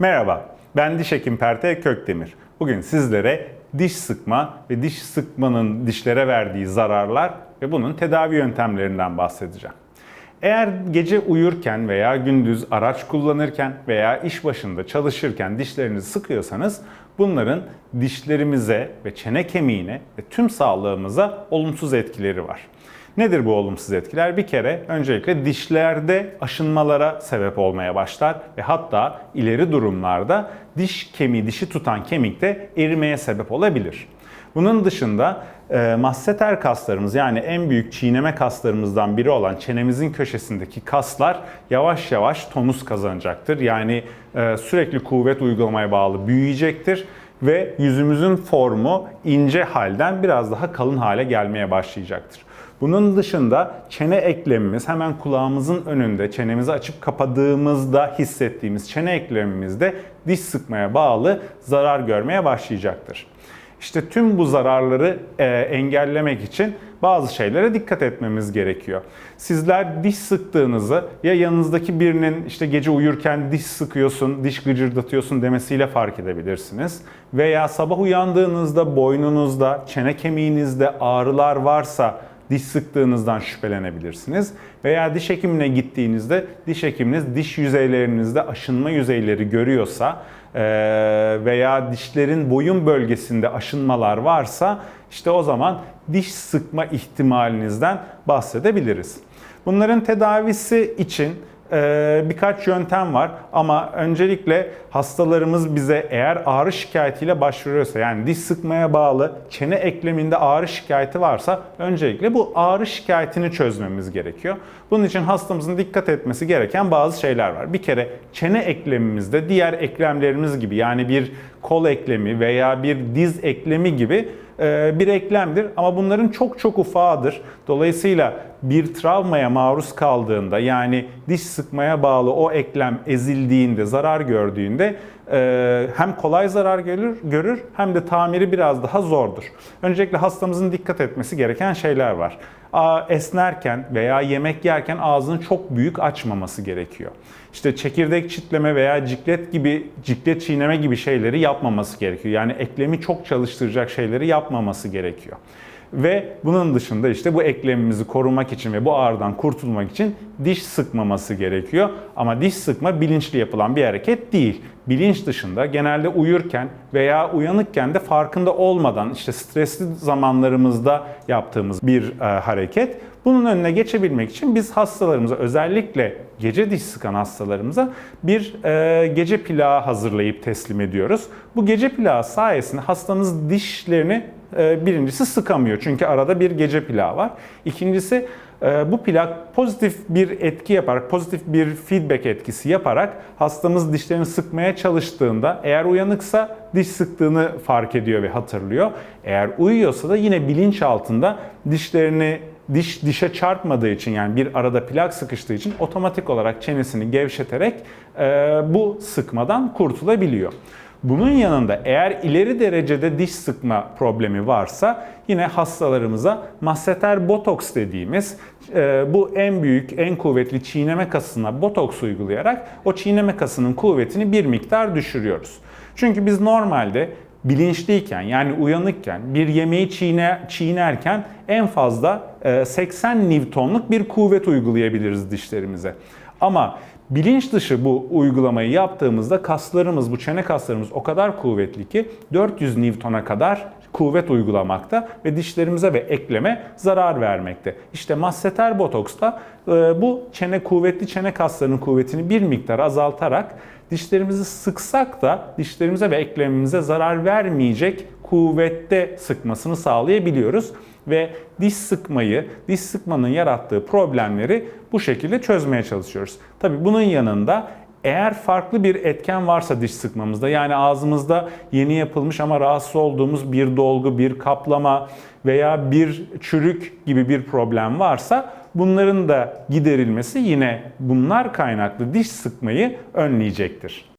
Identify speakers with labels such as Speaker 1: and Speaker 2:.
Speaker 1: Merhaba, ben diş hekim Perte Kökdemir. Bugün sizlere diş sıkma ve diş sıkmanın dişlere verdiği zararlar ve bunun tedavi yöntemlerinden bahsedeceğim. Eğer gece uyurken veya gündüz araç kullanırken veya iş başında çalışırken dişlerinizi sıkıyorsanız bunların dişlerimize ve çene kemiğine ve tüm sağlığımıza olumsuz etkileri var. Nedir bu olumsuz etkiler? Bir kere öncelikle dişlerde aşınmalara sebep olmaya başlar ve hatta ileri durumlarda diş kemiği, dişi tutan kemikte erimeye sebep olabilir. Bunun dışında e, masseter kaslarımız yani en büyük çiğneme kaslarımızdan biri olan çenemizin köşesindeki kaslar yavaş yavaş tonus kazanacaktır. Yani e, sürekli kuvvet uygulamaya bağlı büyüyecektir ve yüzümüzün formu ince halden biraz daha kalın hale gelmeye başlayacaktır. Bunun dışında çene eklemimiz hemen kulağımızın önünde çenemizi açıp kapadığımızda hissettiğimiz çene eklemimizde diş sıkmaya bağlı zarar görmeye başlayacaktır. İşte tüm bu zararları e, engellemek için bazı şeylere dikkat etmemiz gerekiyor. Sizler diş sıktığınızı ya yanınızdaki birinin işte gece uyurken diş sıkıyorsun, diş gıcırdatıyorsun demesiyle fark edebilirsiniz. Veya sabah uyandığınızda boynunuzda, çene kemiğinizde ağrılar varsa diş sıktığınızdan şüphelenebilirsiniz. Veya diş hekimine gittiğinizde diş hekiminiz diş yüzeylerinizde aşınma yüzeyleri görüyorsa veya dişlerin boyun bölgesinde aşınmalar varsa işte o zaman diş sıkma ihtimalinizden bahsedebiliriz. Bunların tedavisi için birkaç yöntem var ama öncelikle hastalarımız bize eğer ağrı şikayetiyle başvuruyorsa yani diş sıkmaya bağlı çene ekleminde ağrı şikayeti varsa öncelikle bu ağrı şikayetini çözmemiz gerekiyor. Bunun için hastamızın dikkat etmesi gereken bazı şeyler var. Bir kere çene eklemimizde diğer eklemlerimiz gibi yani bir kol eklemi veya bir diz eklemi gibi bir eklemdir ama bunların çok çok ufağıdır. Dolayısıyla bir travmaya maruz kaldığında yani diş sıkmaya bağlı o eklem ezildiğinde, zarar gördüğünde e, hem kolay zarar görür, görür hem de tamiri biraz daha zordur. Öncelikle hastamızın dikkat etmesi gereken şeyler var. Esnerken veya yemek yerken ağzını çok büyük açmaması gerekiyor. İşte çekirdek çitleme veya ciklet gibi ciklet çiğneme gibi şeyleri yapmaması gerekiyor. Yani eklemi çok çalıştıracak şeyleri yapmaması gerekiyor. Ve bunun dışında işte bu eklemimizi korumak için ve bu ağrıdan kurtulmak için diş sıkmaması gerekiyor. Ama diş sıkma bilinçli yapılan bir hareket değil. Bilinç dışında genelde uyurken veya uyanıkken de farkında olmadan işte stresli zamanlarımızda yaptığımız bir e, hareket. Bunun önüne geçebilmek için biz hastalarımıza özellikle gece diş sıkan hastalarımıza bir e, gece plağı hazırlayıp teslim ediyoruz. Bu gece plağı sayesinde hastamız dişlerini birincisi sıkamıyor çünkü arada bir gece plağı var. İkincisi e, bu plak pozitif bir etki yaparak, pozitif bir feedback etkisi yaparak hastamız dişlerini sıkmaya çalıştığında eğer uyanıksa diş sıktığını fark ediyor ve hatırlıyor. Eğer uyuyorsa da yine bilinç altında dişlerini diş dişe çarpmadığı için yani bir arada plak sıkıştığı için otomatik olarak çenesini gevşeterek e, bu sıkmadan kurtulabiliyor. Bunun yanında eğer ileri derecede diş sıkma problemi varsa yine hastalarımıza masseter botoks dediğimiz e, bu en büyük, en kuvvetli çiğneme kasına botoks uygulayarak o çiğneme kasının kuvvetini bir miktar düşürüyoruz. Çünkü biz normalde bilinçliyken yani uyanıkken bir yemeği çiğne, çiğnerken en fazla e, 80 Newton'luk bir kuvvet uygulayabiliriz dişlerimize. Ama bilinç dışı bu uygulamayı yaptığımızda kaslarımız, bu çene kaslarımız o kadar kuvvetli ki 400 Newton'a kadar kuvvet uygulamakta ve dişlerimize ve ekleme zarar vermekte. İşte masseter botoksta e, bu çene kuvvetli çene kaslarının kuvvetini bir miktar azaltarak dişlerimizi sıksak da dişlerimize ve eklemimize zarar vermeyecek kuvvette sıkmasını sağlayabiliyoruz ve diş sıkmayı, diş sıkmanın yarattığı problemleri bu şekilde çözmeye çalışıyoruz. Tabii bunun yanında eğer farklı bir etken varsa diş sıkmamızda yani ağzımızda yeni yapılmış ama rahatsız olduğumuz bir dolgu, bir kaplama veya bir çürük gibi bir problem varsa bunların da giderilmesi yine bunlar kaynaklı diş sıkmayı önleyecektir.